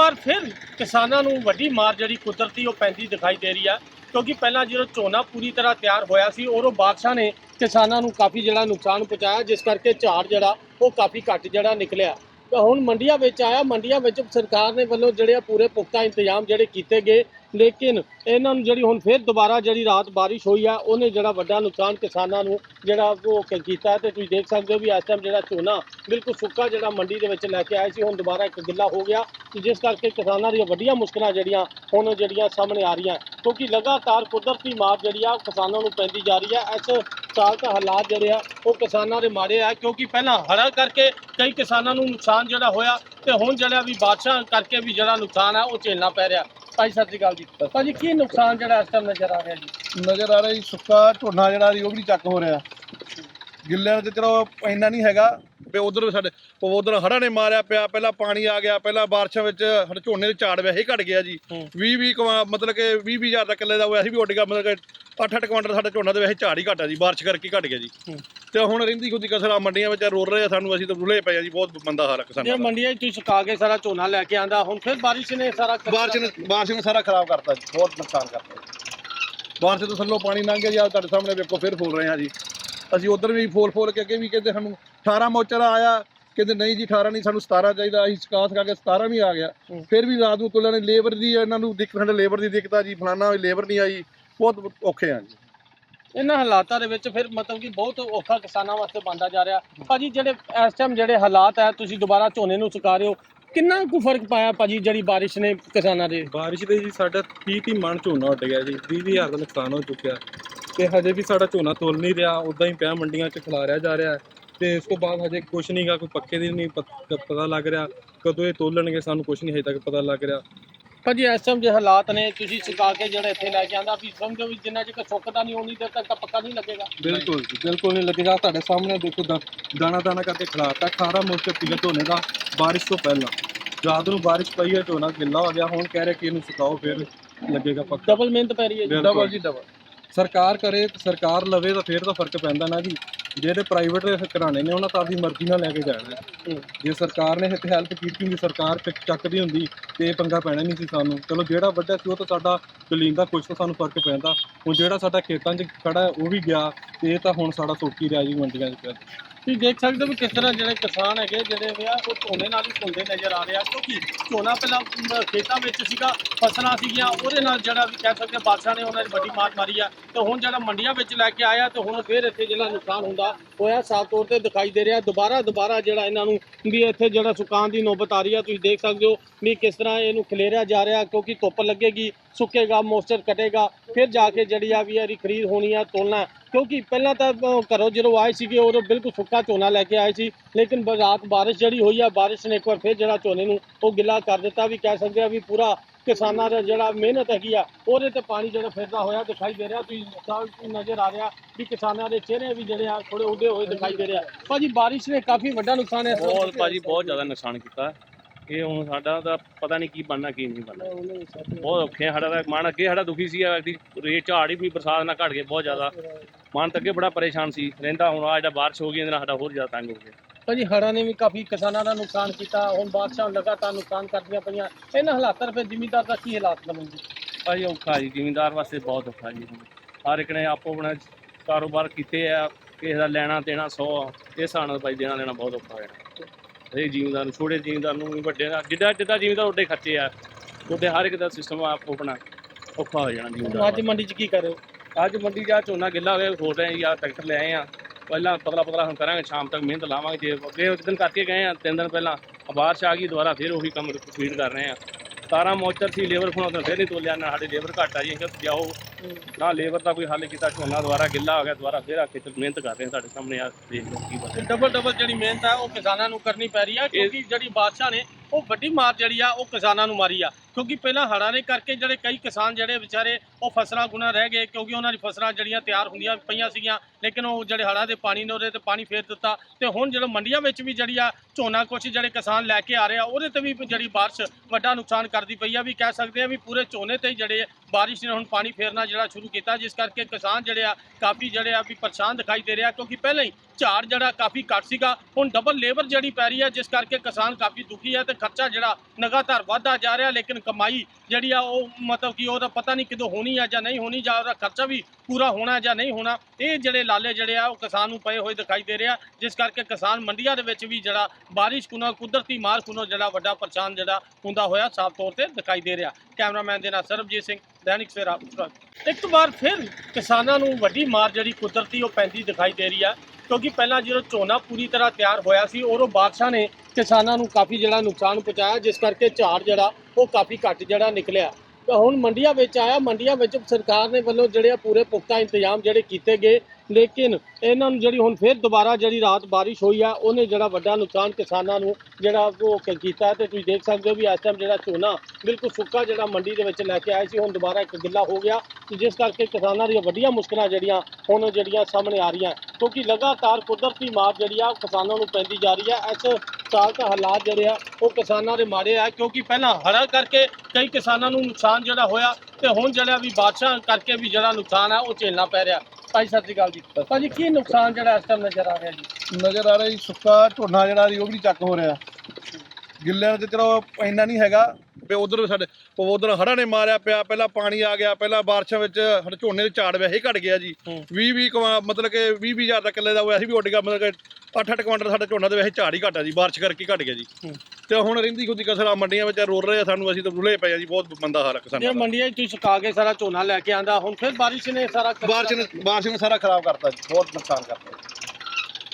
ਵਾਰ ਫਿਰ ਕਿਸਾਨਾਂ ਨੂੰ ਵੱਡੀ ਮਾਰ ਜਿਹੜੀ ਕੁਦਰਤੀ ਉਹ ਪੈਂਦੀ ਦਿਖਾਈ ਦੇ ਰਹੀ ਆ, ਕਿਉਂਕਿ ਪਹਿਲਾਂ ਜਦੋਂ ਝੋਨਾ ਪੂਰੀ ਤਰ੍ਹਾਂ ਤਿਆਰ ਹੋਇਆ ਸੀ, ਉਦੋਂ ਬਾਦਸ਼ਾਹ ਨੇ ਕਿਸਾਨਾਂ ਨੂੰ ਕਾਫੀ ਜਿਹੜਾ ਨੁਕਸਾਨ ਪਹੁੰਚਾਇਆ, ਜਿਸ ਕਰਕੇ ਝਾੜ ਜਿਹੜਾ ਉਹ ਕਾਫੀ ਘੱਟ ਜਿਹੜਾ ਨਿਕਲਿਆ। ਹੁਣ ਮੰਡੀਆਂ ਵਿੱਚ ਆਇਆ, ਮੰਡੀਆਂ ਵਿੱਚ ਸਰਕਾਰ ਨੇ ਵੱਲੋਂ ਜਿਹੜੇ ਆ ਪੂਰੇ ਪੁਖਤਾ ਇੰਤਜ਼ਾਮ ਜਿਹੜੇ ਕੀਤੇ ਗਏ, ਲੇਕਿਨ ਇਹਨਾਂ ਨੂੰ ਜਿਹੜੀ ਹੁਣ ਫਿਰ ਦੁਬਾਰਾ ਜਿਹੜੀ ਰਾਤ ਬਾਰਿਸ਼ ਹੋਈ ਆ, ਉਹਨੇ ਜਿਹੜਾ ਵੱਡਾ ਨੁਕਸਾਨ ਕਿਸਾਨਾਂ ਨੂੰ ਜਿਹੜਾ ਉਹ ਕੀਤਾ ਤੇ ਤੁਸੀਂ ਦੇਖ ਸਕਦੇ ਹੋ ਵੀ ਇਸ ਟਾਈਮ ਜਿਹੜਾ ਝੋਨਾ ਬਿਲਕੁਲ ਸੁੱਕਾ ਜਿਹੜਾ ਮੰਡੀ ਦੇ ਵਿੱਚ ਲੈ ਕੇ ਆਏ ਸੀ, ਹੁਣ ਦੁਬਾਰਾ ਇੱਕ ਗਿੱਲਾ ਹੋ ਗਿਆ, ਜਿਸ ਕਰਕੇ ਕਿਸਾਨਾਂ ਦੀਆਂ ਵੱਡੀਆਂ ਮੁਸ਼ਕਲਾਂ ਜਿਹੜੀਆਂ ਹੁਣ ਜਿਹੜੀਆਂ ਸਾਹਮਣੇ ਆ ਰਹੀਆਂ, ਕਿਉਂਕਿ ਲਗਾਤਾਰ ਕੁਦਰਤੀ ਮਾਰ ਜਿਹੜੀ ਆ ਕਿਸਾਨਾਂ ਨੂੰ ਪੈਂਦੀ ਜਾ ਰਹੀ ਆ, ਇਸ ਸਾਲ ਦਾ ਹਾਲਾਤ ਜਿਹੜੇ ਆ, ਉਹ ਕਿਸਾਨਾਂ ਦੇ ਮਾੜੇ ਆ, ਕਿਉਂਕਿ ਪਹਿਲਾਂ ਹੜ੍ਹਾਂ ਕਰਕੇ ਕਈ ਕਿਸਾਨਾਂ ਨੂੰ ਨੁਕਸਾਨ ਜਿਹੜਾ ਹੋਇਆ ਤੇ ਹੁਣ ਜਿਹੜਾ ਵੀ ਬਾਦਸ਼ਾਹ ਕਰਕੇ ਵੀ ਜਿਹੜਾ ਨੁਕਸਾਨ ਆ, ਉਹ ਝੇਲਣਾ ਪੈ ਰਿਹਾ। ਭਾਈ, ਸਤਿ ਸ਼੍ਰੀ ਅਕਾਲ ਜੀ। ਭਾਜੀ, ਕੀ ਨੁਕਸਾਨ ਜਿਹੜਾ ਇਸ ਟਾਈਮ ਨਜ਼ਰ ਆ ਰਿਹਾ ਜੀ? ਨਜ਼ਰ ਆ ਰਿਹਾ ਜੀ, ਸੁੱਕਾ ਝੋਨਾ ਜਿਹੜਾ ਜੀ, ਉਹ ਵੀ ਚੱਕ ਹੋ ਰਿਹਾ। ਗਿੱਲਿਆਂ ਤੇ ਚਲੋ ਇੰਨਾ ਨਹੀਂ ਹੈਗਾ ਵੀ ਉਧਰ ਸਾਡੇ ਉਧਰ ਹੜ੍ਹਾਂ ਨੇ ਮਾਰਿਆ ਪਿਆ ਪਹਿਲਾਂ ਪਾਣੀ ਆ ਗਿਆ ਪਹਿਲਾਂ ਬਾਰਿਸ਼ਾਂ ਵਿੱਚ ਸਾਡੇ ਝੋਨੇ ਦੇ ਝਾੜ ਵੈਸੇ ਹੀ ਘਟ ਗਿਆ ਜੀ ਹੂੰ। 20 20 ਮਤਲਬ ਕਿ 20 20 ਹਜ਼ਾਰ ਦਾ ਕਿੱਲੇ ਦਾ ਹੋਇਆ ਸੀ ਵੀ ਉੱਡ ਗਿਆ ਮਤਲਬ ਕਿ 8 8 ਕੁਆਂਟਲ ਸਾਡਾ ਝੋਨਾ ਦੇ ਵੈਸੇ ਝਾੜ ਹੀ ਘਟਾ ਜੀ ਬਾਰਿਸ਼ ਕਰਕੇ ਘਟ ਗਿਆ ਜੀ। ਤੇ ਹੁਣ ਰਹਿੰਦੀ ਖੁਦੀ ਕਸਰ ਆ ਮੰਡੀਆਂ ਵਿੱਚ ਰੋਲ ਰਹੇ ਆ ਸਾਨੂੰ ਅਸੀਂ ਤਾਂ ਰੁਲੇ ਪਏ ਆ ਜੀ ਬਹੁਤ ਮੰਦਾ ਹਾਲ ਆ ਕਿਸਾਨਾਂ ਦਾ ਮੰਡੀਆਂ 'ਚ ਤੁਸੀਂ ਸੁਕਾ ਕੇ ਸਾਰਾ ਝੋਨਾ ਲੈ ਕੇ ਆਂਦਾ ਹੁਣ ਫਿਰ ਬਾਰਿਸ਼ ਨੇ ਸਾਰਾ ਬਾਰਿਸ਼ ਨੇ ਬਾਰਿਸ਼ ਨੇ ਸਾਰਾ ਖਰਾਬ ਕਰਤਾ ਜੀ ਬਹੁਤ ਨੁਕਸਾਨ ਕਰਤਾ। ਬਾਰਿਸ਼ ਤੋਂ ਥੱਲੋਂ ਪਾਣੀ ਲੰਘ ਗਿਆ ਜੀ ਤੁਹਾਡੇ ਸਾਹਮਣੇ ਵੇਖੋ ਫਿਰ ਫੁੱਲ ਰਹੇ ਹਾਂ ਜੀ ਅਸੀਂ ਉਧਰ ਵੀ ਫੋਲ ਫੋਲ ਕੇ ਅੱਗੇ ਵੀ ਕਹਿੰਦੇ ਸਾਨੂੰ 18 ਮੋਚਰਾ ਆਇਆ ਕਹਿੰਦੇ ਨਹੀਂ ਜੀ 18 ਨਹੀਂ ਸਾਨੂੰ 17 ਚਾਹੀਦਾ ਅਸੀਂ ਸਕਾਸ ਕਰਕੇ 17 ਵੀ ਆ ਗਿਆ। ਫਿਰ ਵੀ ਰਾਤ ਨੂੰ ਤੁਲਣਾ ਨੇ ਲੇਬਰ ਦੀ ਇਹਨਾਂ ਨੂੰ ਦਿੱਕਤ ਸਾਡੇ ਲੇਬਰ ਦੀ ਦਿੱਕਤ ਆ ਜੀ ਫਲਾਣਾ ਲੇਬਰ ਨਹੀਂ ਆਈ ਬਹੁਤ ਔਖੇ ਆ ਜੀ। ਇਹਨਾਂ ਹਾਲਾਤਾਂ ਦੇ ਵਿੱਚ ਫਿਰ ਮਤਲਬ ਕਿ ਬਹੁਤ ਔਖਾ ਕਿਸਾਨਾਂ ਵਾਸਤੇ ਬਣਦਾ ਜਾ ਰਿਹਾ। ਭਾਜੀ ਜਿਹੜੇ ਇਸ ਟਾਈਮ ਜਿਹੜੇ ਹਾਲਾਤ ਹੈ ਤੁਸੀਂ ਦੁਬਾਰਾ ਝੋਨੇ ਨੂੰ ਸੁਕਾ ਰਹੇ ਹੋ ਕਿੰਨਾ ਕੁ ਫ਼ਰਕ ਪਾਇਆ ਭਾਜੀ ਜਿਹੜੀ ਬਾਰਿਸ਼ ਨੇ ਕਿਸਾਨਾਂ ਦੇ? ਬਾਰਿਸ਼ ਦੇ ਜੀ ਸਾਡਾ 30 ਤੀਹ ਮਣ ਝੋਨਾ ਉੱਡ ਗਿਆ ਜੀ 20 ਹਜ਼ਾਰ ਦਾ ਨੁਕਸਾਨ ਹੋ ਚੁੱਕਿਆ। ਤੇ ਹਜੇ ਵੀ ਸਾਡਾ ਝੋਨਾ ਤੁਲ ਨਹੀਂ ਰਿਹਾ ਉਦਾਂ ਹੀ ਪਿਆ ਮੰਡੀਆਂ 'ਚ ਖਿਲਾਰਿਆ ਜਾ ਰਿਹਾ ਤੇ ਇਸ ਤੋਂ ਬਾਅਦ ਹਜੇ ਕੁਝ ਨਹੀਂਗਾ ਕੋਈ ਪੱਕੇ ਦੀ ਨਹੀਂ ਪਤ- ਪਤਾ ਲੱਗ ਰਿਹਾ। ਕਦੋਂ ਇਹ ਤੋਲਣਗੇ ਸਾਨੂੰ ਕੁਝ ਨਹੀਂ ਹਜੇ ਤੱਕ ਪਤਾ ਲੱਗ ਰਿਹਾ। ਭਾਜੀ ਇਸ ਟਾਈਮ ਜੇ ਹਾਲਾਤ ਨੇ ਤੁਸੀਂ ਸੁਕਾ ਕੇ ਜਿਹੜੇ ਇੱਥੇ ਲੈ ਕੇ ਆਂਦਾ ਵੀ ਸਮਝੋ ਵੀ ਜਿੰਨਾ ਚਿਰ ਸੁੱਕਦਾ ਨਹੀਂ ਉਨੀ ਦੇਰ ਤੱਕ ਤਾਂ ਪੱਕਾ ਨਹੀਂ ਲੱਗੇਗਾ। ਬਿਲਕੁਲ ਜੀ ਬਿਲਕੁਲ ਨਹੀਂ ਲੱਗੇਗਾ। ਤੁਹਾਡੇ ਸਾਹਮਣੇ ਦੇਖੋ ਦਾ- ਦਾਣਾ ਦਾਣਾ ਕਰਕੇ ਖਿਲਾਰਤਾ ਖਾਰਾ ਮੋਰਚਾ ਪੀਲੇ ਝੋਨੇ ਦਾ ਬਾਰਿਸ਼ ਤੋਂ ਪਹਿਲਾਂ। ਰਾਤ ਨੂੰ ਬਾਰਿਸ਼ ਪਈ ਹੈ ਝੋਨਾ ਗਿੱਲਾ ਹੋ ਗਿਆ। ਹੁਣ ਕਹਿ ਰਹੇ ਕਿ ਇਹਨੂੰ ਸੁਕਾਓ ਫਿਰ ਲੱਗੇਗਾ ਪੱਕਾ। ਡਬਲ ਮਿਹਨਤ ਪੈ ਰਹੀ ਹੈ ਜੀ। ਬਿਲਕੁਲ। ਡਬਲ ਜੀ ਡਬਲ ਸਰਕਾਰ ਕਰੇ, ਸਰਕਾਰ ਲਵੇ ਤਾਂ ਫਿਰ ਤਾਂ ਫ਼ਰਕ ਪੈਂਦਾ ਨਾ ਜੀ। ਜਿਹੜੇ ਪ੍ਰਾਈਵੇਟ ਕਰਾਣੇ ਨੇ, ਉਹਨਾਂ ਤਾਂ ਆਪਦੀ ਮਰਜ਼ੀ ਨਾਲ ਲੈ ਕੇ ਜਾਣਾ ਹੈ। ਜੇ ਸਰਕਾਰ ਨੇ ਇੱਥੇ ਹੈਲਪ ਕੀਤੀ ਹੁੰਦੀ, ਸਰਕਾਰ ਚੱਕਦੀ ਹੁੰਦੀ, ਤੇ ਇਹ ਪੰਗਾ ਪੈਣਾ ਨਹੀਂ ਸੀ ਸਾਨੂੰ। ਚਲੋ ਜਿਹੜਾ ਵੱਡਾ ਸੀ, ਉਹ ਤਾਂ ਸਾਡਾ ਕਲੀਨ ਦਾ ਕੁਝ ਤਾਂ ਸਾਨੂੰ ਫ਼ਰਕ ਪੈਂਦਾ। ਹੁਣ ਜਿਹੜਾ ਸਾਡਾ ਖੇਤਾਂ 'ਚ ਖੜਾ ਉਹ ਵੀ ਗਿਆ, ਤੇ ਇਹ ਤਾਂ ਹੁਣ ਸਾਡਾ ਸੋਕੀ ਰਿਹਾ ਜੀ, ਮੰਡੀਆਂ 'ਚ। ਤੁਸੀਂ ਦੇਖ ਸਕਦੇ ਹੋ ਵੀ ਕਿਸ ਤਰ੍ਹਾਂ ਜਿਹੜੇ ਕਿਸਾਨ ਹੈਗੇ ਜਿਹੜੇ ਵੀ ਆ ਉਹ ਝੋਨੇ ਨਾਲ ਹੀ ਧੁੰਦੇ ਨਜ਼ਰ ਆ ਰਿਹਾ ਕਿਉਂਕਿ ਝੋਨਾ ਪਹਿਲਾਂ ਅਮ, ਖੇਤਾਂ ਵਿੱਚ ਸੀਗਾ ਫਸਲਾਂ ਸੀਗੀਆਂ ਉਹਦੇ ਨਾਲ ਜਿਹੜਾ ਵੀ ਕਹਿ ਸਕਦੇ ਹਾਂ ਬਾਦਸ਼ਾਹ ਨੇ ਉਹਨਾਂ ਦੀ ਵੱਡੀ ਮਾਰ ਮਾਰੀ ਆ ਤੇ ਹੁਣ ਜਿਹੜਾ ਮੰਡੀਆਂ ਵਿੱਚ ਲੈ ਕੇ ਆਇਆ ਤੇ ਹੁਣ ਫਿਰ ਇੱਥੇ ਜਿਹੜਾ ਨੁਕਸਾਨ ਹੁੰਦਾ ਹੋਇਆ ਸਾਫ਼ ਤੌਰ ਤੇ ਦਿਖਾਈ ਦੇ ਰਿਹਾ ਦੁਬਾਰਾ ਦੁਬਾਰਾ ਜਿਹੜਾ ਇਹਨਾਂ ਨੂੰ ਵੀ ਇੱਥੇ ਜਿਹੜਾ ਸੁਕਾਉਣ ਦੀ ਨੌਬਤ ਆ ਰਹੀ ਆ ਤੁਸੀਂ ਦੇਖ ਸਕਦੇ ਹੋ ਵੀ ਕਿਸ ਤਰ੍ਹਾਂ ਇਹਨੂੰ ਖਲੇਰਿਆ ਜਾ ਰਿਹਾ ਕਿਉਂਕਿ ਧੁੱਪ ਲੱਗੇਗੀ ਸੁੱਕੇਗਾ ਮੋਇਸਚਰ ਕਟੇਗਾ ਫਿਰ ਜਾ ਕੇ ਜਿਹੜੀ ਆ ਵੀ ਇਹਦੀ ਖਰੀਦ ਹੋਣੀ ਆ ਤੋਲਣਾ ਕਿਉਂਕਿ ਪਹਿਲਾਂ ਤਾਂ ਘਰੋਂ ਜਦੋਂ ਆਏ ਸੀਗੇ ਉਦੋਂ ਬਿਲਕੁਲ ਸੁੱਕਾ ਝੋਨਾ ਲੈ ਕੇ ਆਏ ਸੀ। ਲੇਕਿਨ ਰਾਤ ਬਾਰਿਸ਼ ਜਿਹੜੀ ਹੋਈ ਆ ਬਾਰਿਸ਼ ਨੇ ਇੱਕ ਵਾਰ ਫਿਰ ਜਿਹੜਾ ਝੋਨੇ ਨੂੰ ਉਹ ਗਿੱਲਾ ਕਰ ਦਿੱਤਾ ਵੀ ਕਹਿ ਸਕਦੇ ਆ ਵੀ ਪੂਰਾ ਕਿਸਾਨਾਂ ਦਾ ਜਿਹੜਾ ਮਿਹਨਤ ਹੈਗੀ ਆ ਉਹਦੇ ਤੇ ਪਾਣੀ ਜਿਹੜਾ ਫਿਰਦਾ ਹੋਇਆ ਦਿਖਾਈ ਦੇ ਰਿਹਾ। ਤੁਸੀਂ ਨਜ਼ਰ ਆ ਰਿਹਾ ਵੀ ਕਿਸਾਨਾਂ ਦੇ ਚਿਹਰੇ ਵੀ ਜਿਹੜੇ ਆ ਥੋੜੇ ਉੱਡੇ ਹੋਏ ਦਿਖਾਈ ਦੇ ਰਿਹਾ ਭਾਜੀ ਬਾਰਿਸ਼ ਨੇ ਕਾਫੀ ਵੱਡਾ ਨੁਕਸਾਨ ਹੈ ਬਹੁਤ ਭਾਜੀ ਬਹੁਤ ਜ਼ਿਆਦਾ ਨੁਕਸਾਨ ਕੀਤਾ। ਇਹ ਹੁਣ ਸਾਡਾ ਤਾਂ ਪਤਾ ਨਹੀਂ ਕੀ ਬਣਨਾ ਕੀ ਨਹੀਂ ਬਣਨਾ। ਬਹੁਤ ਔਖੇ ਆ, ਸਾਡਾ ਤਾਂ ਮਨ ਅੱਗੇ ਸਾਡਾ ਦੁਖੀ ਸੀ ਐਕਟੀ ਰੇਟ ਝਾੜ ਹੀ ਵੀ ਬਰਸਾਤ ਨਾਲ ਘਟ ਗਏ ਬਹੁਤ ਜ਼ਿਆਦਾ। ਮਨ ਤਾਂ ਅੱਗੇ ਬੜਾ ਪਰੇਸ਼ਾਨ ਸੀ ਰਹਿੰਦਾ ਹੁਣ ਆ ਜਿਹੜਾ ਬਾਰਿਸ਼ ਹੋ ਗਈ ਇਹਦੇ ਨਾਲ ਸਾਡਾ ਹੋਰ ਜ਼ਿਆਦਾ ਤੰਗ ਹੋ ਗਿਆ। ਭਾਜੀ ਹੜ੍ਹਾਂ ਨੇ ਵੀ ਕਾਫੀ ਕਿਸਾਨਾਂ ਦਾ ਨੁਕਸਾਨ ਕੀਤਾ ਹੁਣ ਬਾਦਸ਼ਾਹ ਲਗਾਤਾਰ ਨੁਕਸਾਨ ਕਰਦੀਆਂ ਪਈਆਂ। ਇਹਨਾਂ ਹਾਲਾਤਾਂ 'ਚ ਫਿਰ ਜ਼ਿਮੀਂਦਾਰ ਦਾ ਕੀ ਹਾਲਾਤ ਬਣਨਗੇ? ਭਾਜੀ ਔਖਾ ਜੀ ਜ਼ਿਮੀਂਦਾਰ ਵਾਸਤੇ ਬਹੁਤ ਔਖਾ ਜੀ। ਹਰ ਇੱਕ ਨੇ ਆਪੋ ਆਪਣਾ ਕਾਰੋਬਾਰ ਕੀਤੇ ਆ ਕਿਸੇ ਦਾ ਲੈਣਾ ਦੇਣਾ ਸੌ ਆ। ਇਹ ਹਿਸਾਬ ਨਾਲ ਭਾਈ ਦੇਣਾ ਲੈਣਾ ਬਹੁਤ ਔਖਾ ਹੋਇਆ। ਇਹ ਜ਼ਿਮੀਂਦਾਰ ਨੂੰ ਛੋਟੇ ਜ਼ਿਮੀਂਦਾਰ ਨੂੰ ਵੀ ਵੱਡੇ ਦਾ ਜਿੱਦਾਂ ਜਿੱਦਾਂ ਜ਼ਿਮੀਂਦਾਰ ਉੱਡੇ ਖਰਚੇ ਆ ਉਹਦੇ ਹਰ ਇੱਕ ਦਾ ਸਿਸਟਮ ਆਪੋ ਆਪਣਾ ਔਖਾ ਹੋ ਜਾਣਾ ਜ਼ਿਮੀਂਦਾਰ ਅੱਜ ਮੰਡੀ 'ਚ ਕੀ ਕਰ ਰਹੇ ਹੋ? ਅੱਜ ਮੰਡੀ ਜਾ ਝੋਨਾ ਗਿੱਲਾ ਹੋਇਆ ਹੋ ਰਿਹਾ ਆ ਟਰੈਕਟਰ ਲੈ ਆਏ ਆ। ਪਹਿਲਾਂ ਪਤਲਾ ਪਤਲਾ ਹੁਣ ਕਰਾਂਗੇ ਸ਼ਾਮ ਤੱਕ ਮਿਹਨਤ ਲਾਵਾਂਗੇ ਜੇ ਅੱਗੇ ਇੱਕ ਦਿਨ ਕਰਕੇ ਗਏ ਆ ਤਿੰਨ ਦਿਨ ਪਹਿਲਾਂ ਆ ਬਾਰਿਸ਼ ਆ ਗਈ ਦੁਬਾਰਾ ਫਿਰ ਉਹੀ ਕੰਮ ਰਿਪੀਟ ਕਰ ਰਹੇ ਆ। 17 ਮੋਚਰ ਸੀ ਲੇਬਰ ਖੁਣਾ ਤਾਂ ਫਿਰ ਨਹੀਂ ਤੋਲਿਆ ਨਾ ਸਾਡੇ ਲੇਬਰ ਘੱਟ ਆ ਜੀ ਜਾਓ। ਨਾ ਲੇਬਰ ਦਾ ਕੋਈ ਹੱਲ ਕੀਤਾ ਝੋਨਾ ਦੁਬਾਰਾ ਗਿੱਲਾ ਹੋ ਗਿਆ ਦੁਬਾਰਾ ਫਿਰ ਆ ਕੇ ਮਿਹਨਤ ਕਰ ਰਹੇ ਆ ਸਾਡੇ ਸਾਹਮਣੇ ਆ ਦੇਖ ਲਓ ਕੀ ਬਣ ਡਬਲ ਡਬਲ ਜਿਹੜੀ ਮਿਹਨਤ ਆ ਉਹ ਕਿਸਾਨਾਂ ਨੂੰ ਕਰਨੀ ਪੈ ਰਹੀ ਆ ਕਿਉਂਕਿ ਜਿਹੜੀ ਬਾਦਸ਼ਾਹ ਨੇ ਉਹ ਵੱਡੀ ਮਾਰ ਜਿਹੜੀ ਆ ਉਹ ਕਿਸਾਨਾਂ ਨੂੰ ਮਾਰੀ ਆ। ਕਿਉਂਕਿ ਪਹਿਲਾਂ ਹੜ੍ਹਾਂ ਦੇ ਕਰਕੇ ਜਿਹੜੇ ਕਈ ਕਿਸਾਨ ਜਿਹੜੇ ਵਿਚਾਰੇ ਉਹ ਫਸਲਾਂ ਗੁਣਾ ਰਹਿ ਗਏ ਕਿਉਂਕਿ ਉਹਨਾਂ ਦੀ ਫਸਲਾਂ ਜਿਹੜੀਆਂ ਤਿਆਰ ਹੁੰਦੀਆਂ ਪਈਆਂ ਸੀਗੀਆਂ ਲੇਕਿਨ ਉਹ ਜਿਹੜੇ ਹੜ੍ਹਾਂ ਦੇ ਪਾਣੀ ਨੇ ਉਹਦੇ ਤੇ ਪਾਣੀ ਫੇਰ ਦਿੱਤਾ। ਤੇ ਹੁਣ ਜਦੋਂ ਮੰਡੀਆਂ ਵਿੱਚ ਵੀ ਜਿਹੜੀ ਆ ਝੋਨਾ ਕੁਛ ਜਿਹੜੇ ਕਿਸਾਨ ਲੈ ਕੇ ਆ ਰਹੇ ਆ ਉਹਦੇ ਤੇ ਵੀ ਜਿਹੜੀ ਬਾਰਿਸ਼ ਵੱਡਾ ਨੁਕਸਾਨ ਕਰਦੀ ਪਈ ਆ ਵੀ ਕਹਿ ਸਕਦੇ ਆ ਵੀ ਪੂਰੇ ਝੋਨੇ ਤੇ ਜਿਹੜੇ ਬਾਰਿਸ਼ ਨੇ ਹੁਣ ਪਾਣੀ ਫੇਰਨਾ ਜਿਹੜਾ ਸ਼ੁਰੂ ਕੀਤਾ, ਜਿਸ ਕਰਕੇ ਕਿਸਾਨ ਜਿਹੜੇ ਆ ਕਾਫੀ ਜਿਹੜੇ ਆ ਵੀ ਪਰੇਸ਼ਾਨ ਦਿਖਾਈ ਦੇ ਰਿਹਾ, ਕਿਉਂਕਿ ਪਹਿਲਾਂ ਹੀ ਝਾੜ ਜਿਹੜਾ ਕਾਫੀ ਘੱਟ ਸੀਗਾ। ਹੁਣ ਡਬਲ ਲੇਬਰ ਜਿਹੜੀ ਪੈ ਰਹੀ ਹੈ, ਜਿਸ ਕਰਕੇ ਕਿਸਾਨ ਕਾਫੀ ਦੁਖੀ ਹੈ ਤੇ ਖਰਚਾ ਜਿਹੜਾ ਲਗਾਤਾਰ ਵਧਦਾ ਜਾ ਰਿਹਾ, ਲੇਕਿਨ ਕਮਾਈ ਜਿਹੜੀ ਆ, ਉਹ ਮਤਲਬ ਕਿ ਉਹਦਾ ਪਤਾ ਨਹੀਂ ਕਿਦੋਂ ਹੋਣੀ ਆ ਜਾਂ ਨਹੀਂ ਹੋਣੀ, ਜਾਂ ਉਹਦਾ ਖਰਚਾ ਵੀ ਪੂਰਾ ਹੋਣਾ ਜਾਂ ਨਹੀਂ ਹੋਣਾ, ਇਹ ਜਿਹੜੇ ਲਾਲੇ ਜਿਹੜੇ ਆ, ਉਹ ਕਿਸਾਨ ਨੂੰ ਪਏ ਹੋਏ ਦਿਖਾਈ ਦੇ ਰਿਹਾ ਜਿਸ ਕਰਕੇ ਕਿਸਾਨ ਮੰਡੀਆਂ ਦੇ ਵਿੱਚ ਵੀ ਜਿਹੜਾ ਬਾਰਿਸ਼ ਕੁਨੋ, ਕੁਦਰਤੀ ਮਾਰ ਕੁਨੋ ਜਿਹੜਾ ਵੱਡਾ ਪਰੇਸ਼ਾਨ ਜਿਹੜਾ ਹੁੰਦਾ ਹੋਇਆ, ਸਾਫ਼ ਤੌਰ ਤੇ ਦਿਖਾਈ ਦੇ ਰਿਹਾ। ਕੈਮਰਾਮੈਨ ਦੇ ਨਾਲ ਸਰਬਜੀਤ ਸਿੰਘ, ਦੈਨਿਕ ਸਵੇਰਾ ਇੱਕ ਵਾਰ ਫਿਰ ਕਿਸਾਨਾਂ ਨੂੰ ਵੱਡੀ ਮਾਰ ਜਿਹੜੀ ਕੁਦਰਤੀ ਉਹ ਪੈਂਦੀ ਦਿਖਾਈ ਦੇ ਰਹੀ ਆ, ਕਿਉਂਕਿ ਪਹਿਲਾਂ ਜਦੋਂ ਝੋਨਾ ਪੂਰੀ ਤਰ੍ਹਾਂ ਤਿਆਰ ਹੋਇਆ ਸੀ ਔਰੋਂ ਬਾਰਿਸ਼ਾਂ ਨੇ ਕਿਸਾਨਾਂ ਨੂੰ ਕਾਫੀ ਜਿਹੜਾ ਨੁਕਸਾਨ ਪਹੁੰਚਾਇਆ, ਜਿਸ ਕਰਕੇ ਝਾੜ ਜਿਹੜਾ ਉਹ ਕਾਫੀ ਘੱਟ ਜਿਹੜਾ ਨਿਕਲਿਆ। ਤਾਂ ਹੁਣ ਮੰਡੀਆਂ ਵਿੱਚ ਆਇਆ, ਮੰਡੀਆਂ ਵਿੱਚ ਸਰਕਾਰ ਨੇ ਵੱਲੋਂ ਜਿਹੜੇ ਆ ਪੂਰੇ ਪੁਖਤਾ ਇੰਤਜ਼ਾਮ ਜਿਹੜੇ ਕੀਤੇ ਗਏ, ਲੇਕਿਨ ਇਹਨਾਂ ਨੂੰ ਜਿਹੜੀ ਹੁਣ ਫਿਰ ਦੁਬਾਰਾ ਜਿਹੜੀ ਰਾਤ ਬਾਰਿਸ਼ ਹੋਈ ਆ, ਉਹਨੇ ਜਿਹੜਾ ਵੱਡਾ ਨੁਕਸਾਨ ਕਿਸਾਨਾਂ ਨੂੰ ਜਿਹੜਾ ਉਹ ਕੀਤਾ ਹੈ ਤੇ ਤੁਸੀਂ ਦੇਖ ਸਕਦੇ ਹੋ ਵੀ ਇਸ ਟਾਈਮ ਜਿਹੜਾ ਝੋਨਾ ਬਿਲਕੁਲ ਸੁੱਕਾ ਜਿਹੜਾ ਮੰਡੀ ਦੇ ਵਿੱਚ ਲੈ ਕੇ ਆਏ ਸੀ, ਹੁਣ ਦੁਬਾਰਾ ਇੱਕ ਗਿੱਲਾ ਹੋ ਗਿਆ, ਜਿਸ ਕਰਕੇ ਕਿਸਾਨਾਂ ਦੀਆਂ ਵੱਡੀਆਂ ਮੁਸ਼ਕਲਾਂ ਜਿਹੜੀਆਂ ਹੁਣ ਜਿਹੜੀਆਂ ਸਾਹਮਣੇ ਆ ਰਹੀਆਂ, ਕਿਉਂਕਿ ਲਗਾਤਾਰ ਕੁਦਰਤੀ ਮਾਰ ਜਿਹੜੀ ਆ ਉਹ ਕਿਸਾਨਾਂ ਨੂੰ ਪੈਂਦੀ ਜਾ ਰਹੀ ਹੈ, ਇਸ ਸਾਲ ਦਾ ਹਾਲਾਤ ਜਿਹੜੇ ਆ, ਉਹ ਕਿਸਾਨਾਂ ਦੇ ਮਾੜੇ ਆ, ਕਿਉਂਕਿ ਪਹਿਲਾਂ ਹੜ੍ਹਾਂ ਕਰਕੇ ਕਈ ਕਿਸਾਨਾਂ ਨੂੰ ਨੁਕਸਾਨ ਜਿਹੜਾ ਹੋਇਆ ਤੇ ਹੁਣ ਜਿਹੜਾ ਵੀ ਬਾਦਸ਼ਾਹ ਕਰਕੇ ਵੀ ਜਿਹੜਾ ਨੁਕਸਾਨ ਆ, ਉਹ ਝੇਲਣਾ ਪੈ ਰਿਹਾ। ਭਾਈ, ਸਤਿ ਸ਼੍ਰੀ ਅਕਾਲ ਜੀ। ਭਾਜੀ, ਕੀ ਨੁਕਸਾਨ ਜਿਹੜਾ ਇਸ ਟਾਈਮ ਨਜ਼ਰ ਆ ਰਿਹਾ ਜੀ? ਨਜ਼ਰ ਆ ਰਿਹਾ ਜੀ, ਸੁੱਕਾ ਝੋਨਾ ਜਿਹੜਾ ਜੀ, ਉਹ ਵੀ ਚੱਕ ਹੋ ਰਿਹਾ। ਗਿੱਲਿਆਂ ਤੇ ਚਲੋ ਇੰਨਾ ਨਹੀਂ ਹੈਗਾ ਤੇ ਉਧਰ ਸਾਡੇ ਉਧਰ ਹੜ੍ਹਾਂ ਨੇ ਮਾਰਿਆ ਪਿਆ ਪਹਿਲਾਂ ਪਾਣੀ ਆ ਗਿਆ ਪਹਿਲਾਂ ਬਾਰਿਸ਼ਾਂ ਵਿੱਚ ਸਾਡੇ ਝੋਨੇ ਦੇ ਝਾੜ ਵੈਸੇ ਹੀ ਘਟ ਗਿਆ ਜੀ। ਹੂੰ। 20 20 ਕਵਾ ਮਤਲਬ ਕਿ 20 20 ਹਜ਼ਾਰ ਦਾ ਕਿੱਲੇ ਦਾ ਹੋਇਆ ਸੀ ਵੀ ਉੱਡ ਗਿਆ ਮਤਲਬ ਕਿ 8 8 ਕੁਆਂਟਲ ਸਾਡਾ ਝੋਨਾ ਦੇ ਵੈਸੇ ਝਾੜ ਹੀ ਘਟਾ ਜੀ ਬਾਰਿਸ਼ ਕਰਕੇ ਘਟ ਗਿਆ ਜੀ। ਤੇ ਹੁਣ ਰਹਿੰਦੀ ਖੁਦੀ ਕਸਰ ਆ ਮੰਡੀਆਂ ਵਿੱਚ ਰੋਲ ਰਹੇ ਆ ਸਾਨੂੰ ਅਸੀਂ ਤਾਂ ਰੁਲੇ ਪਏ ਆ ਜੀ ਬਹੁਤ ਮੰਦਾ ਹਾਲ ਕਿਸਾਨਾਂ ਦਾ। ਮੰਡੀਆਂ ਤੁਸੀਂ ਸੁਕਾ ਕੇ ਸਾਰਾ ਝੋਨਾ ਲੈ ਕੇ ਆਂਦਾ ਹੁਣ ਫਿਰ ਬਾਰਿਸ਼ ਨੇ ਸਾਰਾ ਬਾਰਿਸ਼ ਨੇ ਬਾਰਿਸ਼ ਨੇ ਸਾਰਾ ਖਰਾਬ ਕਰਤਾ ਜੀ ਬਹੁਤ ਨੁਕਸਾਨ ਕਰਤਾ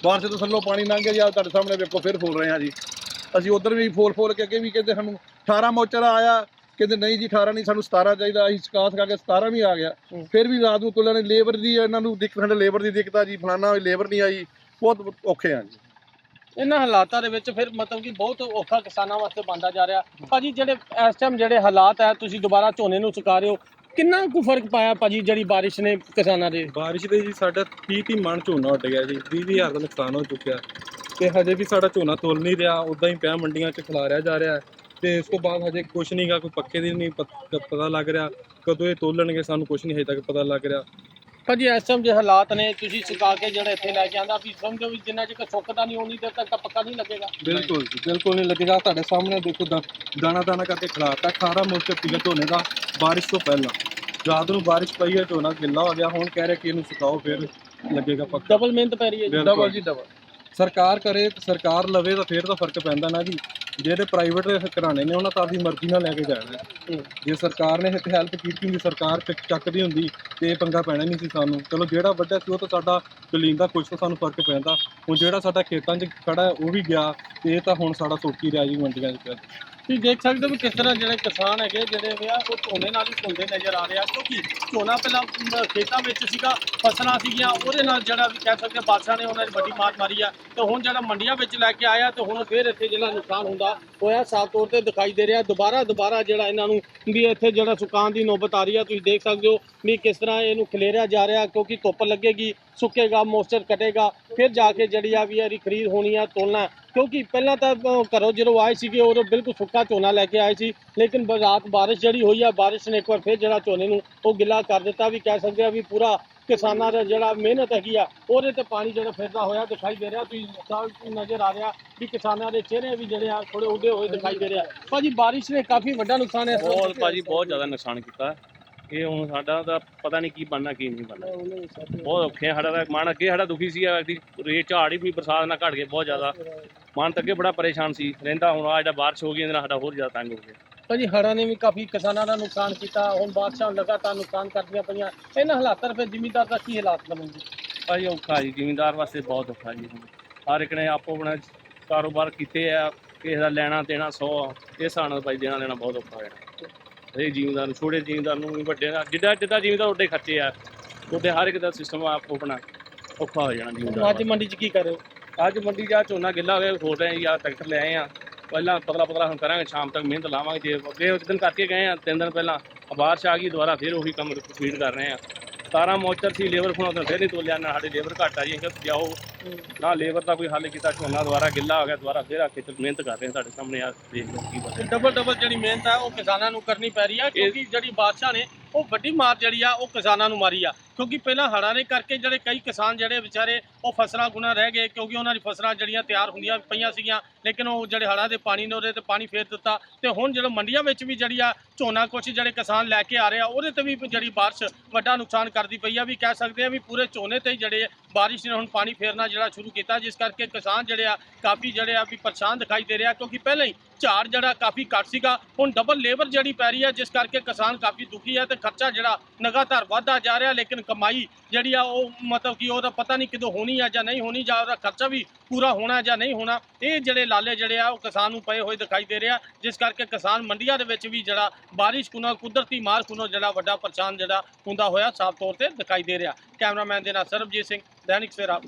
ਬਾਰਿਸ਼ ਤੋਂ ਥੱਲੋਂ ਪਾਣੀ ਲੰਘ ਗਿਆ ਜੀ ਆਹ ਤੁਹਾਡੇ ਸਾਹਮਣੇ ਵੇਖੋ ਫਿਰ ਫੁੱਲ ਰਹੇ ਆ ਜੀ। ਅਸੀਂ ਉਧਰ ਵੀ ਫੋਲ ਫੋਲ ਕੇ ਅੱਗੇ ਵੀ ਕਹਿੰਦੇ ਸਾਨੂੰ 18 ਮੋਚਰਾ ਆਇਆ ਕਹਿੰਦੇ ਨਹੀਂ ਜੀ 18 ਨਹੀਂ ਸਾਨੂੰ 17 ਚਾਹੀਦਾ ਅਸੀਂ ਸਕਾਸ ਕਰਕੇ 17 ਵੀ ਆ ਗਿਆ। ਫਿਰ ਵੀ ਰਾਤ ਨੂੰ ਤੁਲਣ ਨੇ ਲੇਬਰ ਦੀ ਇਹਨਾਂ ਨੂੰ ਦਿੱਕਤ ਸਾਡੇ ਲੇਬਰ ਦੀ ਦਿੱਕਤ ਆ ਜੀ ਫਲਾਣਾ ਲੇਬਰ ਨਹੀਂ ਆਈ ਬਹੁਤ ਔਖੇ ਆ ਜੀ। ਇਹਨਾਂ ਹਾਲਾਤਾਂ ਦੇ ਵਿੱਚ ਫਿਰ ਮਤਲਬ ਕਿ ਬਹੁਤ ਔਖਾ ਕਿਸਾਨਾਂ ਵਾਸਤੇ ਬਣਦਾ ਜਾ ਰਿਹਾ। ਭਾਜੀ ਜਿਹੜੇ ਇਸ ਟਾਈਮ ਜਿਹੜੇ ਹਾਲਾਤ ਹੈ ਤੁਸੀਂ ਦੁਬਾਰਾ ਝੋਨੇ ਨੂੰ ਸੁਕਾ ਰਹੇ ਹੋ ਕਿੰਨਾ ਕੁ ਫ਼ਰਕ ਪਾਇਆ ਭਾਜੀ ਜਿਹੜੀ ਬਾਰਿਸ਼ ਨੇ ਕਿਸਾਨਾਂ ਦੇ? ਬਾਰਿਸ਼ ਦੇ ਜੀ ਸਾਡਾ 30 30 ਮਣ ਝੋਨਾ ਉੱਡ ਗਿਆ ਜੀ 20 ਹਜ਼ਾਰ ਦਾ ਨੁਕਸਾਨ ਹੋ ਚੁੱਕਿਆ। ਤੇ ਹਜੇ ਵੀ ਸਾਡਾ ਝੋਨਾ ਤੋਲ ਨਹੀਂ ਰਿਹਾ ਉਦਾਂ ਹੀ ਪਿਆ ਮੰਡੀਆਂ 'ਚ ਖਿਲਾਰਿਆ ਜਾ ਰਿਹਾ ਤੇ ਇਸ ਤੋਂ ਬਾਅਦ ਹਜੇ ਕੁਝ ਨਹੀਂਗਾ ਕੋਈ ਪੱਕੇ ਦੀ ਨਹੀਂ ਪਤ- ਪਤਾ ਲੱਗ ਰਿਹਾ ਕਦੋਂ ਇਹ ਤੋਲਣਗੇ ਸਾਨੂੰ ਕੁਝ ਨਹੀਂ ਹਜੇ ਤੱਕ ਪਤਾ ਲੱਗ ਰਿਹਾ। ਭਾਜੀ ਇਸ ਟਾਈਮ ਦੇ ਹਾਲਾਤ ਨੇ ਤੁਸੀਂ ਸੁਕਾ ਕੇ ਜਿਹੜਾ ਇੱਥੇ ਲੈ ਕੇ ਆਂਦਾ ਵੀ ਸਮਝੋ ਵੀ ਜਿੰਨਾ ਚਿਰ ਸੁੱਕਦਾ ਨਹੀਂ ਉਨੀ ਦੇਰ ਤੱਕ ਤਾਂ ਪੱਕਾ ਨਹੀਂ ਲੱਗੇਗਾ। ਬਿਲਕੁਲ ਜੀ ਬਿਲਕੁਲ ਨਹੀਂ ਲੱਗੇਗਾ। ਤੁਹਾਡੇ ਸਾਹਮਣੇ ਦੇਖੋ ਦਾ- ਦਾਣਾ ਦਾਣਾ ਕਰਕੇ ਖਿਲਾਰਤਾ ਖਾਰਾ ਮੋਰਚਾ ਪੀਗਾ ਝੋਨੇ ਦਾ ਬਾਰਿਸ਼ ਤੋਂ ਪਹਿਲਾਂ। ਰਾਤ ਨੂੰ ਬਾਰਿਸ਼ ਪਈ ਹੈ ਝੋਨਾ ਗਿੱਲਾ ਹੋ ਗਿਆ ਹੁਣ ਕਹਿ ਰਹੇ ਕਿ ਇਹਨੂੰ ਸੁਕਾਓ ਫਿਰ ਲੱਗੇਗਾ ਪੱਕਾ। ਡਬਲ ਮਿਹਨਤ ਪੈ ਰਹੀ ਹੈ ਜੀ ਬਿਲਕੁਲ। ਡਬਲ ਜੀ ਡਬਲ ਸਰਕਾਰ ਕਰੇ, ਸਰਕਾਰ ਲਵੇ ਤਾਂ ਫਿਰ ਤਾਂ ਫ਼ਰਕ ਪੈਂਦਾ ਨਾ ਜੀ। ਜਿਹੜੇ ਪ੍ਰਾਈਵੇਟ ਘਰਾਣੇ ਨੇ, ਉਹਨਾਂ ਤਾਂ ਆਪਦੀ ਮਰਜ਼ੀ ਨਾਲ ਲੈ ਕੇ ਜਾਣਾ ਹੈ। ਹੂੰ। ਜੇ ਸਰਕਾਰ ਨੇ ਇੱਥੇ ਹੈਲਪ ਕੀਤੀ ਹੁੰਦੀ, ਸਰਕਾਰ ਚੱਕਦੀ ਹੁੰਦੀ, ਤੇ ਇਹ ਪੰਗਾ ਪੈਣਾ ਨਹੀਂ ਸੀ ਸਾਨੂੰ। ਚਲੋ ਜਿਹੜਾ ਵੱਡਾ ਸੀ, ਉਹ ਤਾਂ ਸਾਡਾ ਕਲੀਨ ਦਾ ਕੁਝ ਤਾਂ ਸਾਨੂੰ ਫ਼ਰਕ ਪੈਂਦਾ। ਹੁਣ ਜਿਹੜਾ ਸਾਡਾ ਖੇਤਾਂ 'ਚ ਖੜਾ ਉਹ ਵੀ ਗਿਆ, ਤੇ ਇਹ ਤਾਂ ਹੁਣ ਸਾਡਾ ਸੋਕੀ ਰਿਹਾ ਜੀ ਮੰਡੀਆਂ 'ਚ ਤੁਸੀਂ ਦੇਖ ਸਕਦੇ ਹੋ ਵੀ ਕਿਸ ਤਰ੍ਹਾਂ ਜਿਹੜੇ ਕਿਸਾਨ ਹੈਗੇ, ਜਿਹੜੇ ਵੇ ਆ, ਉਹ ਝੋਨੇ ਨਾਲ ਹੀ ਧੁੰਦੇ ਨਜ਼ਰ ਆ ਰਿਹਾ ਕਿਉਂਕਿ ਝੋਨਾ ਪਹਿਲਾਂ ਖੇਤਾਂ ਵਿੱਚ ਸੀਗਾ, ਫਸਲਾਂ ਸੀਗੀਆਂ, ਉਹਦੇ ਨਾਲ ਜਿਹੜਾ ਵੀ ਕਹਿ ਸਕਦੇ ਬਾਦਸ਼ਾਹ ਨੇ ਉਹਨਾਂ ਦੀ ਵੱਡੀ ਮਾਰ ਮਾਰੀ ਆ। ਤੇ ਹੁਣ ਜਿਹੜਾ ਮੰਡੀਆਂ ਵਿੱਚ ਲੈ ਕੇ ਆਇਆ ਤੇ ਹੁਣ ਫਿਰ ਇੱਥੇ ਜਿਹੜਾ ਨੁਕਸਾਨ ਹੁੰਦਾ ਹੋਇਆ ਸਾਫ਼ ਤੌਰ ਤੇ ਦਿਖਾਈ ਦੇ ਰਿਹਾ। ਦੁਬਾਰਾ ਦੁਬਾਰਾ ਜਿਹੜਾ ਇਹਨਾਂ ਨੂੰ ਵੀ ਇੱਥੇ ਜਿਹੜਾ ਸੁਕਾਉਣ ਦੀ ਨੌਬਤ ਆ ਰਹੀ ਹੈ ਤੁਸੀਂ ਦੇਖ ਸਕਦੇ ਹੋ ਵੀ ਕਿਸ ਤਰ੍ਹਾਂ ਇਹਨੂੰ ਖਲੇਰਿਆ ਜਾ ਰਿਹਾ, ਕਿਉਂਕਿ ਧੁੱਪ ਲੱਗੇਗੀ, ਸੁੱਕੇਗਾ, ਮੋਇਸਚਰ ਕਟੇਗਾ, ਫਿਰ ਜਾ ਕੇ ਜਿਹੜੀ ਆ ਵੀ ਇਹਦੀ ਖਰੀਦ ਹੋਣੀ ਆ ਤੋਲਣਾ ਕਿਉਂਕਿ ਪਹਿਲਾਂ ਤਾਂ ਘਰੋਂ ਜਦੋਂ ਆਏ ਸੀਗੇ, ਉਦੋਂ ਬਿਲਕੁਲ ਸੁੱਕਾ ਝੋਨਾ ਲੈ ਕੇ ਆਏ ਸੀ, ਲੇਕਿਨ ਬ- ਰਾਤ ਬਾਰਿਸ਼ ਜਿਹੜੀ ਹੋਈ ਆ, ਬਾਰਿਸ਼ ਨੇ ਇੱਕ ਵਾਰ ਫਿਰ ਜਿਹੜਾ ਝੋਨੇ ਨੂੰ ਉਹ ਗਿੱਲਾ ਕਰ ਦਿੱਤਾ, ਵੀ ਕਹਿ ਸਕਦੇ ਆ ਵੀ ਪੂਰਾ ਕਿਸਾਨਾਂ ਦਾ ਜਿਹੜਾ ਮਿਹਨਤ ਹੈਗੀ ਆ ਉਹਦੇ ਤੇ ਪਾਣੀ ਜਿਹੜਾ ਫਿਰਦਾ ਹੋਇਆ ਦਿਖਾਈ ਦੇ ਰਿਹਾ। ਤੁਸੀਂ ਨਜ਼ਰ ਆ ਰਿਹਾ ਵੀ ਕਿਸਾਨਾਂ ਦੇ ਚਿਹਰੇ ਵੀ ਜਿਹੜੇ ਆ ਥੋੜੇ ਉੱਡੇ ਹੋਏ ਦਿਖਾਈ ਦੇ ਰਿਹਾ ਭਾਜੀ ਬਾਰਿਸ਼ ਨੇ ਕਾਫੀ ਵੱਡਾ ਨੁਕਸਾਨ ਹੈ ਬਹੁਤ ਭਾਜੀ ਬਹੁਤ ਜ਼ਿਆਦਾ ਨੁਕਸਾਨ ਕੀਤਾ। ਇਹ ਹੁਣ ਸਾਡਾ ਤਾਂ ਪਤਾ ਨਹੀਂ ਕੀ ਬਣਨਾ ਕੀ ਨਹੀਂ ਬਣਨਾ। ਬਹੁਤ ਔਖੇ ਸਾਡਾ ਤਾਂ। ਮਨ ਅੱਗੇ ਸਾਡਾ ਦੁਖੀ ਸੀ ਐਤਕੀ ਰੇਟ ਝਾੜ ਹੀ ਵੀ ਬਰਸਾਤ ਨਾਲ ਘਟ ਗਏ ਬਹੁਤ ਜ਼ਿਆਦਾ। ਮਨ ਤਾਂ ਅੱਗੇ ਬੜਾ ਪਰੇਸ਼ਾਨ ਸੀ। ਰਹਿੰਦਾ ਹੁਣ ਆ ਜਿਹੜਾ ਬਾਰਿਸ਼ ਹੋ ਗਈ ਇਹਦੇ ਨਾਲ ਸਾਡਾ ਹੋਰ ਜ਼ਿਆਦਾ ਤੰਗ ਹੋ ਗਿਆ। ਭਾਜੀ ਹੜ੍ਹਾਂ ਨੇ ਵੀ ਕਾਫੀ ਕਿਸਾਨਾਂ ਦਾ ਨੁਕਸਾਨ ਕੀਤਾ। ਹੁਣ ਬਾਦਸ਼ਾਹ ਲਗਾਤਾਰ ਨੁਕਸਾਨ ਕਰਦੀਆਂ ਪਈਆਂ। ਇਹਨਾਂ ਹਾਲਾਤਾਂ ਫਿਰ ਜ਼ਿਮੀਂਦਾਰ ਦਾ ਕੀ ਹਾਲਾਤ ਬਣਨਗੇ? ਭਾਜੀ ਔਖਾ ਜੀ ਜ਼ਿਮੀਂਦਾਰ ਵਾਸਤੇ ਬਹੁਤ ਔਖਾ ਜੀ। ਹਰ ਇੱਕ ਨੇ ਆਪੋ ਆਪਣਾ ਕਾਰੋਬਾਰ ਕੀਤੇ ਆ। ਕਿਸੇ ਦਾ ਲੈਣਾ ਦੇਣਾ ਸੌ ਆ। ਇਹ ਨਾਲ ਭਾਈ ਦੇਣਾ ਲੈਣਾ ਬਹੁਤ ਔਖਾ ਹੋਇਆ। ਇਹ ਜ਼ਿਮੀਂਦਾਰ ਨੂੰ ਛੋਟੇ ਜ਼ਿਮੀਂਦਾਰ ਨੂੰ ਵੀ ਵੱਡੇ ਨਾਲ ਜਿੱਦਾਂ ਜਿੱਦਾਂ ਜ਼ਿਮੀਂਦਾਰ ਉੱਡੇ ਖਰਚੇ ਆ ਉਹਦੇ ਹਰ ਇੱਕ ਦਾ ਸਿਸਟਮ ਆਪੋ ਆਪਣਾ ਔਖਾ ਹੋ ਜਾਣਾ ਜ਼ਿਮੀਂਦਾਰ ਅੱਜ ਮੰਡੀ 'ਚ ਕੀ ਕਰ ਰਹੇ ਹੋ? ਅੱਜ ਮੰਡੀ ਜਾ ਝੋਨਾ ਗਿੱਲਾ ਹੋ ਗਿਆ ਖੋਲ ਰਹੇ ਆ ਟਰੈਕਟਰ ਲੈ ਆਏ ਆ। ਪਹਿਲਾਂ ਪਤਲਾ ਪਤਲਾ ਹੁਣ ਕਰਾਂਗੇ, ਸ਼ਾਮ ਤੱਕ ਮਿਹਨਤ ਲਾਵਾਂਗੇ, ਜੇ ਅੱਗੇ ਇੱਕ ਦਿਨ ਕਰਕੇ ਗਏ ਆ, ਤਿੰਨ ਦਿਨ ਪਹਿਲਾਂ ਬਾਰਿਸ਼ ਆ ਗਈ, ਦੁਬਾਰਾ ਫਿਰ ਉਹੀ ਕੰਮ ਰਿਪੀਟ ਕਰ ਰਹੇ ਆ। 17 ਮੋਚਰ ਸੀ, ਲੇਬਰ ਫੋਨ ਤਾਂ ਫਿਰ ਨਹੀਂ ਤੋਲਿਆ, ਨਾ ਸਾਡੇ ਲੇਬਰ ਘੱਟ ਆ ਜੀ ਕਿ ਜਾਓ। ਨਾ ਲੇਬਰ ਦਾ ਕੋਈ ਹੱਲ ਕੀਤਾ ਝੋਨਾ ਦੁਬਾਰਾ ਗਿੱਲਾ ਹੋ ਗਿਆ ਦੁਬਾਰਾ ਫਿਰ ਆ ਕੇ ਚੱਲ ਮਿਹਨਤ ਕਰ ਰਹੇ ਆ ਤੁਹਾਡੇ ਸਾਹਮਣੇ ਆ ਦੇਖ ਲਓ ਕੀ ਬਣੇ ਡਬਲ ਡਬਲ ਜਿਹੜੀ ਮਿਹਨਤ ਹੈ ਉਹ ਕਿਸਾਨਾਂ ਨੂੰ ਕਰਨੀ ਪੈ ਰਹੀ ਹੈ ਕਿਉਂਕਿ ਜਿਹੜੀ ਬਾਦਸ਼ਾਹ ਨੇ ਉਹ ਵੱਡੀ ਮਾਰ ਜਿਹੜੀ ਆ ਉਹ ਕਿਸਾਨਾਂ ਨੂੰ ਮਾਰੀ ਆ। ਕਿਉਂਕਿ ਪਹਿਲਾਂ ਹੜ੍ਹਾਂ ਦੇ ਕਰਕੇ ਜਿਹੜੇ ਕਈ ਕਿਸਾਨ ਜਿਹੜੇ ਵਿਚਾਰੇ ਉਹ ਫਸਲਾਂ ਗੁਣਾ ਰਹਿ ਗਏ ਕਿਉਂਕਿ ਉਹਨਾਂ ਦੀ ਫਸਲਾਂ ਜਿਹੜੀਆਂ ਤਿਆਰ ਹੁੰਦੀਆਂ ਪਈਆਂ ਸੀਗੀਆਂ ਲੇਕਿਨ ਉਹ ਜਿਹੜੇ ਹੜ੍ਹਾਂ ਦੇ ਪਾਣੀ ਨੇ ਉਹਦੇ ਤੇ ਪਾਣੀ ਫੇਰ ਦਿੱਤਾ। ਤੇ ਹੁਣ ਜਦੋਂ ਮੰਡੀਆਂ ਵਿੱਚ ਵੀ ਜਿਹੜੀ ਆ ਝੋਨਾ ਕੁਛ ਜਿਹੜੇ ਕਿਸਾਨ ਲੈ ਕੇ ਆ ਰਹੇ ਆ ਉਹਦੇ ਤੇ ਵੀ ਜਿਹੜੀ ਬਾਰਿਸ਼ ਵੱਡਾ ਨੁਕਸਾਨ ਕਰਦੀ ਪਈ ਆ ਵੀ ਕਹਿ ਸਕਦੇ ਆ ਵੀ ਪੂਰੇ ਝੋਨੇ ਤੇ ਜਿਹੜੇ ਬਾਰਿਸ਼ ਨੇ ਹੁਣ ਪਾਣੀ ਫੇਰਨਾ ਜਿਹੜਾ ਸ਼ੁਰੂ ਕੀਤਾ, ਜਿਸ ਕਰਕੇ ਕਿਸਾਨ ਜਿਹੜੇ ਆ, ਕਾਫੀ ਜਿਹੜੇ ਆ ਵੀ ਪਰੇਸ਼ਾਨ ਦਿਖਾਈ ਦੇ ਰਿਹਾ, ਕਿਉਂਕਿ ਪਹਿਲਾਂ ਹੀ ਝਾੜ ਜਿਹੜਾ ਕਾਫੀ ਘੱਟ ਸੀਗਾ, ਹੁਣ ਡਬਲ ਲੇਬਰ ਜਿਹੜੀ ਪੈ ਰਹੀ ਹੈ, ਜਿਸ ਕਰਕੇ ਕਿਸਾਨ ਕਾਫੀ ਦੁਖੀ ਹੈ ਤੇ ਖਰਚਾ ਜਿਹੜਾ ਲਗਾਤਾਰ ਵਧਦਾ ਜਾ ਰਿਹਾ, ਲੇਕਿਨ ਕਮਾਈ ਜਿਹੜੀ ਆ, ਉਹ ਮਤਲਬ ਕਿ ਉਹਦਾ ਪਤਾ ਨਹੀਂ ਕਿਦੋਂ ਹੋਣੀ ਆ ਜਾਂ ਨਹੀਂ ਹੋਣੀ, ਜਾਂ ਉਹਦਾ ਖਰਚਾ ਵੀ ਪੂਰਾ ਹੋਣਾ ਜਾਂ ਨਹੀਂ ਹੋਣਾ, ਇਹ ਜਿਹੜੇ ਲਾਲੇ ਜਿਹੜੇ ਆ, ਉਹ ਕਿਸਾਨ ਨੂੰ ਪਏ ਹੋਏ ਦਿਖਾਈ ਦੇ ਰਿਹਾ, ਜਿਸ ਕਰਕੇ ਕਿਸਾਨ ਮੰਡੀਆਂ ਦੇ ਵਿੱਚ ਵੀ ਜਿਹੜਾ ਬਾਰਿਸ਼ ਕੁਨੋ, ਕੁਦਰਤੀ ਮਾਰ ਕੁਨੋ ਜਿਹੜਾ ਵੱਡਾ ਪਰੇਸ਼ਾਨ ਜਿਹੜਾ ਹੁੰਦਾ ਹੋਇਆ, ਸਾਫ਼ ਤੌਰ ਤੇ ਦਿਖਾਈ ਦੇ ਰਿਹਾ। ਕੈਮਰਾਮੈਨ ਦੇ ਨਾਲ ਸਰਬਜੀਤ ਸਿੰਘ, ਦੈਨਿਕ ਸਵੇਰਾ